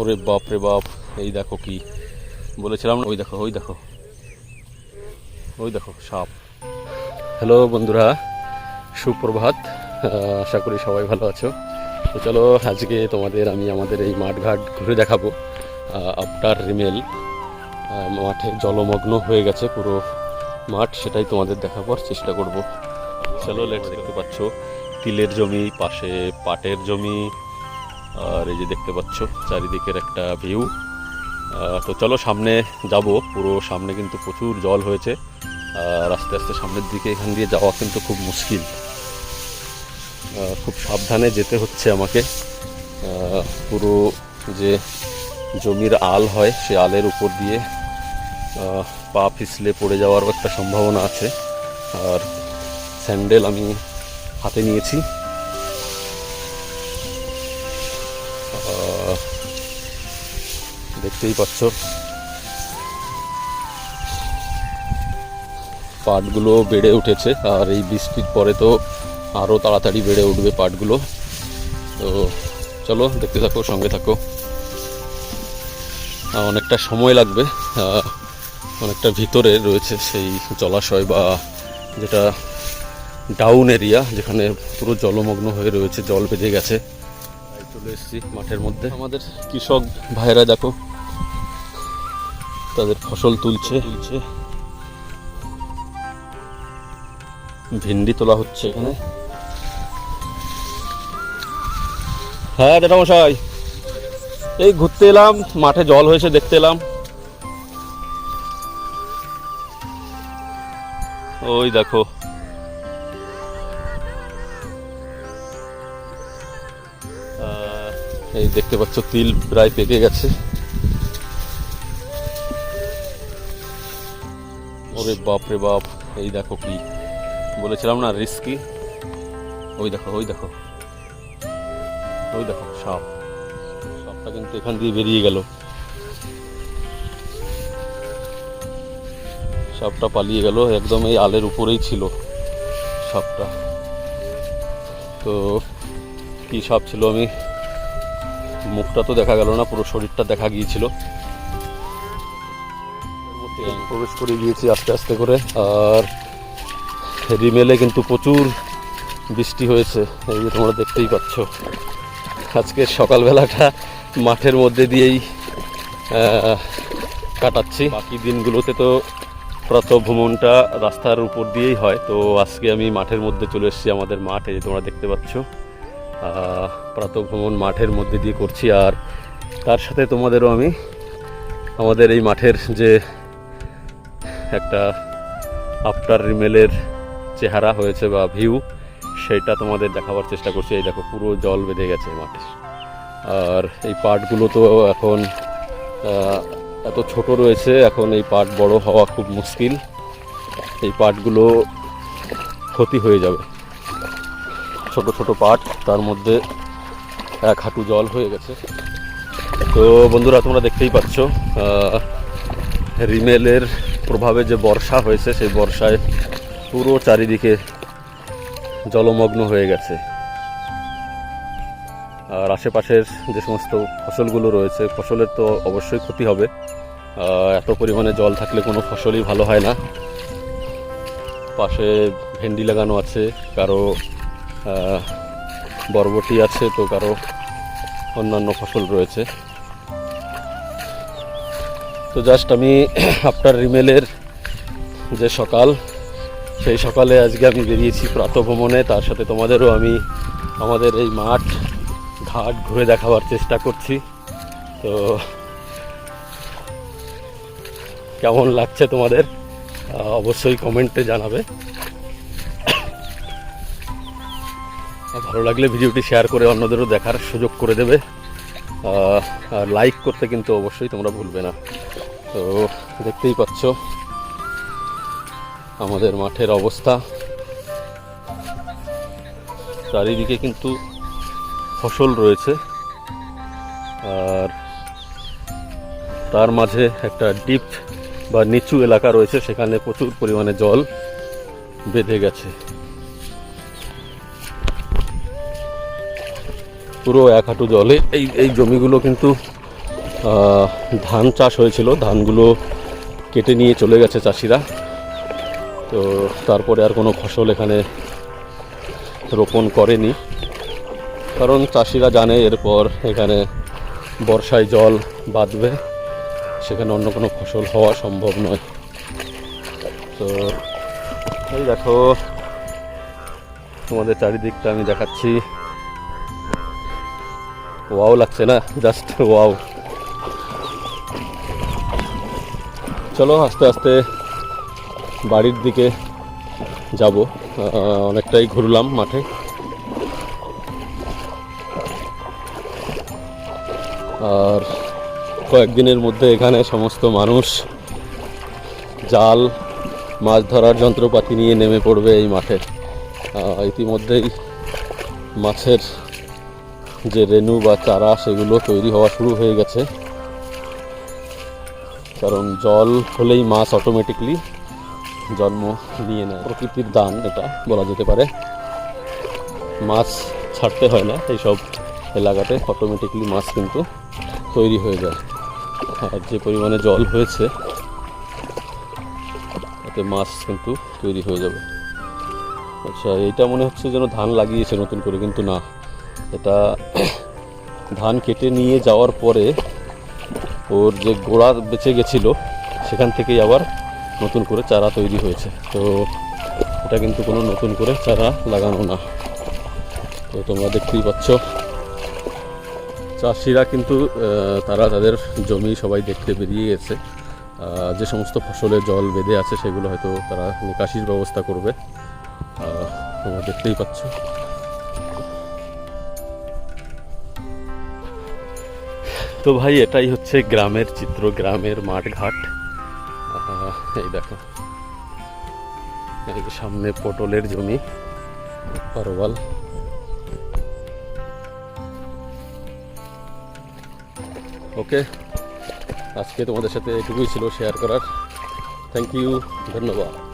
ওরে বাপ রে বাপ, এই দেখো কি বলেছিলাম, ওই দেখো ওই দেখো ওই দেখো সাপ। হ্যালো বন্ধুরা, সুপ্রভাত আশা করি সবাই ভালো আছো। তো চলো আজকে তোমাদের আমি আমাদের এই মাঠঘাট ঘুরে দেখাবো। আফটার রিমেল মাঠে জলমগ্ন হয়ে গেছে পুরো মাঠ, সেটাই তোমাদের দেখাবার চেষ্টা করব। চলো লেট দেখতে পাচ্ছ, তিলের জমি, পাশে পাটের জমি আর এই যে দেখতে পাচ্ছ, চারিদিকের একটা ভিউ তো চলো সামনে যাব। পুরো সামনে কিন্তু প্রচুর জল হয়েছে। আর আস্তে আস্তে সামনের দিকে এখান দিয়ে যাওয়া কিন্তু খুব মুশকিল। খুব সাবধানে যেতে হচ্ছে আমাকে। পুরো যে জমির আল হয়, সে আলের উপর দিয়ে পা পিছলে পড়ে যাওয়ারও একটা সম্ভাবনা আছে। আর স্যান্ডেল আমি হাতে নিয়েছি। দেখতেই পাচ্ছ। পাটগুলো বেড়ে উঠেছে, আর এই বৃষ্টির পরে তো আরও তাড়াতাড়ি বেড়ে উঠবে পাটগুলো। তো চলো, দেখতে থাকো, সঙ্গে থাকো। অনেকটা সময় লাগবে অনেকটা ভিতরে রয়েছে সেই জলাশয় বা যেটা ডাউন এরিয়া, যেখানে পুরো জলমগ্ন হয়ে রয়েছে, জল বেঁধে গেছে। চলে এসেছি মাঠের মধ্যে। আমাদের কৃষক ভাইরা দেখো তাদের ফসল তুলছে। তুলছে ভেন্ডি তোলা হচ্ছে এখানে। হ্যাঁ দাদা মশাই এই ঘুরতে এলাম, মাঠে জল হয়েছে, দেখতে এলাম। ওই দেখো। এই দেখতে পাচ্ছ, তিল প্রায় পেকে গেছে। ওরে বাপ রে বাপ, এই দেখো কি। বলেছিলাম না রিস্কি ওই দেখো ওই দেখো। ওই দেখো, সাপ। সাপটা কিন্তু এখান দিয়ে বেরিয়ে গেল। সাপটা পালিয়ে গেল, একদম এই আলের উপরেই ছিল সাপটা। তো কি সাপ ছিল আমি? মুখটা তো দেখা গেল না, পুরো শরীরটা দেখা গিয়েছিল। প্রবেশ করে গিয়েছি আস্তে আস্তে করে। আর রিমেলে কিন্তু প্রচুর বৃষ্টি হয়েছে, এই যে তোমরা দেখতেই পাচ্ছ। আজকে সকালবেলাটা মাঠের মধ্যে দিয়েই কাটাচ্ছি। বাকি দিনগুলোতে তো প্রাত ভ্রমণটা রাস্তার উপর দিয়েই হয়। তো আজকে আমি মাঠের মধ্যে চলে এসেছি আমাদের মাঠে যে তোমরা দেখতে পাচ্ছ। প্রাত ভ্রমণ মাঠের মধ্যে দিয়ে করছি। আর তার সাথে তোমাদেরও আমি আমাদের এই মাঠের যে একটা আফটার রিমেলের চেহারা হয়েছে বা ভিউ সেটা তোমাদের দেখাবার চেষ্টা করছি। এই দেখো, পুরো জল বেঁধে গেছে মাঠে আর এই পাটগুলো তো এখন এত ছোট রয়েছে, এখন এই পাট বড় হওয়া খুব মুশকিল। এই পাটগুলো ক্ষতি হয়ে যাবে। ছোট ছোট পাট, তার মধ্যে এক হাঁটু জল হয়ে গেছে। তো বন্ধুরা, তোমরা দেখতেই পাচ্ছ রিমেলের প্রভাবে যে বর্ষা হয়েছে, সেই বর্ষায় পুরো চারিদিকে জলমগ্ন হয়ে গেছে। আর আশেপাশের যে সমস্ত ফসলগুলো রয়েছে, ফসলের তো অবশ্যই ক্ষতি হবে। এত পরিমাণে জল থাকলে কোনো ফসলই ভালো হয় না। পাশে ভেন্ডি লাগানো আছে, কারও বরবটি আছে, তো কারও অন্যান্য ফসল রয়েছে। তো জাস্ট আমি আফটার রিমেলের যে সকাল, সেই সকালে আজকে আমি বেরিয়েছি প্রাতভ্রমণে। তার সাথে তোমাদেরও আমি আমাদের এই মাঠ, ঘাট ঘুরে দেখাবার চেষ্টা করছি। তো কেমন লাগছে তোমাদের? অবশ্যই কমেন্টে জানাবে। ভালো লাগলে ভিডিওটি শেয়ার করে অন্যদেরও দেখার সুযোগ করে দেবে। আর লাইক করতে কিন্তু অবশ্যই তোমরা ভুলবে না। তো দেখতেই পাচ্ছ আমাদের মাঠের অবস্থা। চারিদিকে কিন্তু ফসল রয়েছে। আর তার মাঝে একটা ডিপ বা নিচু এলাকা রয়েছে, সেখানে প্রচুর পরিমাণে জল বেঁধে গেছে। পুরো এক হাঁটু জলে এই এই জমিগুলো কিন্তু ধান চাষ হয়েছিল, ধানগুলো কেটে নিয়ে চলে গেছে চাষিরা। তো তারপরে আর কোনো ফসল এখানে রোপণ করেনি। কারণ চাষিরা জানে এরপর এখানে বর্ষায় জল বাঁধবে, সেখানে অন্য কোনো ফসল হওয়া সম্ভব নয়। তো এই দেখো, তোমাদের চারিদিকটা আমি দেখাচ্ছি। ওয়াও লাগছে না? Just wow. চলো আস্তে আস্তে বাড়ির দিকে যাব। অনেকটাই ঘুরলাম মাঠে। আর কয়েকদিনের মধ্যে এখানে সমস্ত মানুষ জাল, মাছ ধরার যন্ত্রপাতি নিয়ে নেমে পড়বে এই মাঠে। ইতিমধ্যেই মাছের যে রেণু বা চারা, সেগুলো তৈরি হওয়া শুরু হয়ে গেছে। কারণ জল হলেই মাছ অটোমেটিকলি জন্ম নিয়ে নেয়। প্রকৃতির দান এটা বলা যেতে পারে। মাছ ছাড়তে হয় না, এইসব এলাকাতে অটোমেটিকলি মাছ কিন্তু তৈরি হয়ে যায়। আর যে পরিমাণে জল হয়েছে, তাতে মাছ কিন্তু তৈরি হয়ে যাবে। আচ্ছা এইটা মনে হচ্ছে যেন ধান লাগিয়েছে নতুন করে, কিন্তু না। এটা ধান কেটে নিয়ে যাওয়ার পরে ওর যে গোড়া বেঁচে গেছিল, সেখান থেকেই আবার নতুন করে চারা তৈরি হয়েছে। তো এটা কিন্তু কোনো নতুন করে চারা লাগানো না। তো তোমরা দেখতেই পাচ্ছ, চাষিরা কিন্তু তারা তাদের জমি সবাই দেখতে বেরিয়ে গেছে। যে সমস্ত ফসলে জল বেঁধে আছে, সেগুলো হয়তো তারা নিকাশির ব্যবস্থা করবে। তোমরা দেখতেই পাচ্ছ। তো ভাই, এটাই হচ্ছে গ্রামের চিত্র, গ্রামের মাঠঘাট। এই দেখো। সামনে পটলের জমি, পারোয়াল। ওকে, আজকে তোমাদের সাথে এটুকুই ছিল শেয়ার করার। থ্যাংক ইউ ধন্যবাদ।